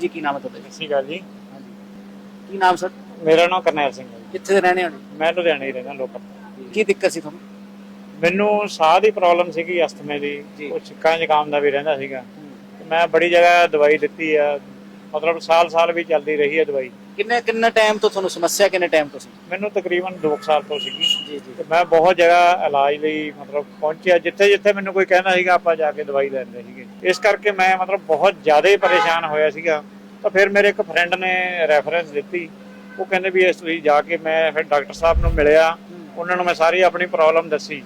ਜੀ ਕੀ ਨਾਮ ਹੈ ਤੁਹਾਡਾ? ਸਤਿ ਸ਼੍ਰੀ ਅਕਾਲ ਜੀ। ਹਾਂਜੀ। ਕੀ ਨਾਮ ਸਰ? ਮੇਰਾ ਨਾਮ ਕਰਨੈਲ ਸਿੰਘ ਹੈ ਜੀ। ਕਿੱਥੇ ਦੇ ਰਹਿਣੇ ਵਾਲੇ? ਮੈਂ ਲੁਧਿਆਣੇ ਹੀ ਰਹਿੰਦਾ ਲੋਕਲ। ਕੀ ਦਿੱਕਤ ਸੀ ਤੁਹਾਨੂੰ? ਮੈਨੂੰ ਸਾਹ ਦੀ ਪ੍ਰੋਬਲਮ ਸੀਗੀ ਅਸਥਮੇ ਦੀ। ਜੀ। ਉਹ ਛਿੱਕਾਂ ਜ਼ੁਕਾਮ ਦਾ ਵੀ ਰਹਿੰਦਾ ਸੀਗਾ। ਤੇ ਮੈਂ ਬੜੀ ਜਗ੍ਹਾ ਦਵਾਈ ਦਿੱਤੀ ਆ ਮਤਲਬ ਸਾਲ-ਸਾਲ ਵੀ ਚੱਲਦੀ ਰਹੀ ਹੈ ਦਵਾਈ। ਕਿੰਨੇ ਕਿੰਨੇ ਟਾਈਮ ਤੋਂ ਤੁਹਾਨੂੰ ਸਮੱਸਿਆ ਕਿੰਨੇ ਟਾਈਮ ਤੋਂ ਸੀ? ਮੈਨੂੰ ਤਕਰੀਬਨ 2 ਸਾਲ ਤੋਂ ਸੀਗੀ। ਜੀ ਜੀ। ਤੇ ਮੈਂ ਬਹੁਤ ਜਗ੍ਹਾ ਇਲਾਜ ਲਈ ਮਤਲਬ ਪਹੁੰਚਿਆ ਜਿੱਥੇ ਜਿੱਥੇ ਮੈਨੂੰ ਕੋਈ ਕਹਿੰਦਾ ਸੀਗਾ ਆਪਾਂ ਜਾ ਕੇ ਦਵਾਈ ਲੈਂਦੇ ਸੀਗੇ। ਇਸ ਕਰਕੇ ਮੈਂ ਮਤਲਬ ਬਹੁਤ ਜ਼ਿਆਦਾ ਹੀ ਪਰੇਸ਼ਾਨ ਹੋਇਆ ਸੀਗਾ। ਤਾਂ ਫਿਰ ਮੇਰੇ ਇੱਕ ਫਰੈਂਡ ਨੇ ਰੈਫਰੈਂਸ ਦਿੱਤੀ। ਉਹ ਕਹਿੰਦੇ ਵੀ ਇਸ ਤੁਸੀਂ ਜਾ ਕੇ ਮੈਂ ਫਿਰ ਡਾਕਟਰ ਸਾਹਿਬ ਨੂੰ ਮਿਲਿਆ। ਉਹਨਾਂ ਨੂੰ ਮੈਂ ਸਾਰੀ ਆਪਣੀ ਪ੍ਰੋਬਲਮ ਦੱਸੀ।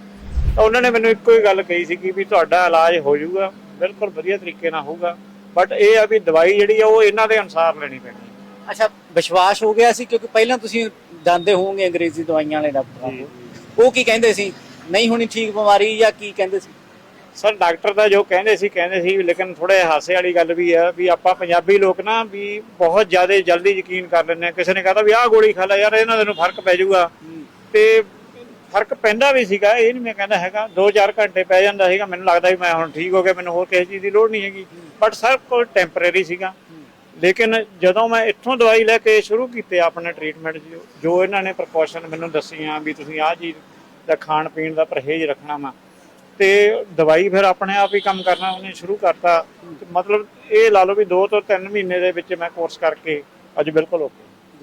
ਤਾਂ ਉਹਨਾਂ ਨੇ ਮੈਨੂੰ ਇੱਕੋ ਹੀ ਗੱਲ ਕਹੀ ਸੀ ਕਿ ਵੀ ਤੁਹਾਡਾ ਇਲਾਜ ਹੋ ਜਾਊਗਾ ਬਿਲਕੁਲ ਵਧੀਆ ਤਰੀਕੇ ਨਾਲ ਹੋਊਗਾ। ਬਟ ਇਹ ਆ ਵੀ ਦਵਾਈ ਜਿਹੜੀ ਆ ਉਹ ਇਹਨਾਂ ਦੇ ਅਨੁਸਾਰ ਲੈਣੀ ਪੈਣੀ ਹੈ ਅੱਛਾ ਵਿਸ਼ਵਾਸ ਹੋ ਗਿਆ ਸੀ? ਕਿਉਂਕਿ ਪਹਿਲਾਂ ਤੁਸੀਂ ਜਾਂਦੇ ਹੋਵੋਗੇ ਅੰਗਰੇਜ਼ੀ ਦਵਾਈਆਂ ਵਾਲੇ ਡਾਕਟਰਾਂ ਜੀ। ਕੋਲ ਉਹ ਕੀ ਕਹਿੰਦੇ ਸੀ? ਨਹੀਂ ਹੋਣੀ ਠੀਕ ਬਿਮਾਰੀ ਜਾਂ ਕੀ ਕਹਿੰਦੇ ਸੀ? ਸਰ ਡਾਕਟਰ ਦਾ ਜੋ ਕਹਿੰਦੇ ਸੀ ਕਹਿੰਦੇ ਸੀ ਲੇਕਿਨ ਥੋੜੇ ਹਾਸੇ ਵਾਲੀ ਗੱਲ ਵੀ ਆ ਵੀ ਆਪਾਂ ਪੰਜਾਬੀ ਲੋਕ ਨਾ ਵੀ ਬਹੁਤ ਜ਼ਿਆਦਾ ਜਲਦੀ ਯਕੀਨ ਕਰ ਲੈਂਦੇ ਆ। ਕਿਸੇ ਨੇ ਕਹਤਾ ਵੀ ਆਹ ਗੋਲੀ ਖਾ ਲੈ ਯਾਰ ਇਹਨਾਂ ਦੇ ਨੂੰ ਫ਼ਰਕ ਪੈ ਜਾਊਗਾ। ਤੇ ਫ਼ਰਕ ਪੈਂਦਾ ਵੀ ਸੀਗਾ, ਇਹ ਨਹੀਂ ਮੈਂ ਕਹਿੰਦਾ ਹੈਗਾ 2-4 ਘੰਟੇ ਪੈ ਜਾਂਦਾ ਸੀਗਾ, ਮੈਨੂੰ ਲੱਗਦਾ ਵੀ ਮੈਂ ਹੁਣ ਠੀਕ ਹੋ ਗਿਆ, ਮੈਨੂੰ ਹੋਰ ਕਿਸੇ ਚੀਜ਼ ਦੀ ਲੋੜ ਨਹੀਂ ਹੈਗੀ। ਬਟ ਸਰ ਕੋਲ ਟੈਂਪਰੇਰੀ ਸੀਗਾ। ਲੇਕਿਨ ਜਦੋਂ ਮੈਂ ਇੱਥੋਂ ਦਵਾਈ ਲੈ ਕੇ ਸ਼ੁਰੂ ਕੀਤੇ ਆਪਣੇ ਟ੍ਰੀਟਮੈਂਟ ਜੋ ਇਹਨਾਂ ਨੇ ਪ੍ਰੀਕਾਸ਼ਨ ਮੈਨੂੰ ਦੱਸੀਆਂ ਵੀ ਤੁਸੀਂ ਆਹ ਚੀਜ਼ ਦਾ ਖਾਣ ਪੀਣ ਦਾ ਪਰਹੇਜ਼ ਰੱਖਣਾ ਵਾ, ਤੇ ਦਵਾਈ ਫਿਰ ਆਪਣੇ ਆਪ ਹੀ ਕੰਮ ਕਰਨਾ, ਉਹਨੇ ਸ਼ੁਰੂ ਕਰਤਾ। ਮਤਲਬ ਇਹ ਲਾ ਲਓ ਵੀ 2 ਤੋਂ 3 ਮਹੀਨੇ ਦੇ ਵਿੱਚ ਮੈਂ ਕੋਰਸ ਕਰਕੇ ਅੱਜ ਬਿਲਕੁਲ ਓਕੇ